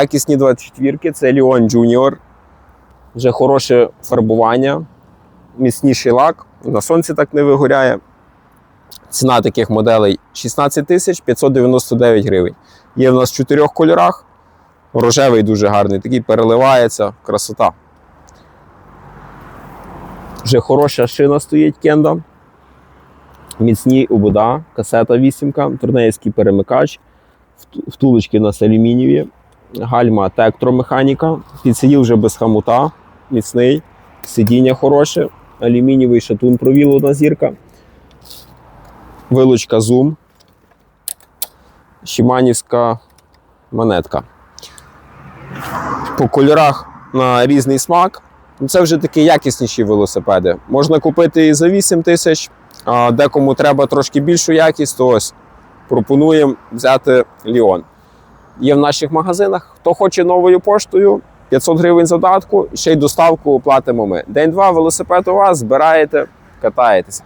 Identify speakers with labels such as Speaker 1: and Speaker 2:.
Speaker 1: Якісні 24-ки, це Leon Junior. Вже хороше фарбування, міцніший лак, на сонці так не вигоряє. Ціна таких моделей 16 тисяч 599 гривень. Є в нас в чотирьох кольорах. Рожевий дуже гарний, такий переливається, красота. Вже хороша шина стоїть кенда. Міцні убуда, касета 8, турнеївський перемикач, втулочки у нас алюмінієві, гальма тектромеханіка, підсидів вже без хамута, міцний, сидіння хороше, алюмінієвий шатун провіло одна зірка, вилучка зум, Шіманівська монетка. По кольорах на різний смак. Ну, Це вже такі якісніші велосипеди. Можна купити і за 8 тисяч, а декому треба трошки більшу якість, то ось пропонуємо взяти Ліон. Є в наших магазинах. Хто хоче новою поштою, 500 гривень задатку, ще й доставку платимо ми. День-два велосипед у вас, збираєте, катаєтеся.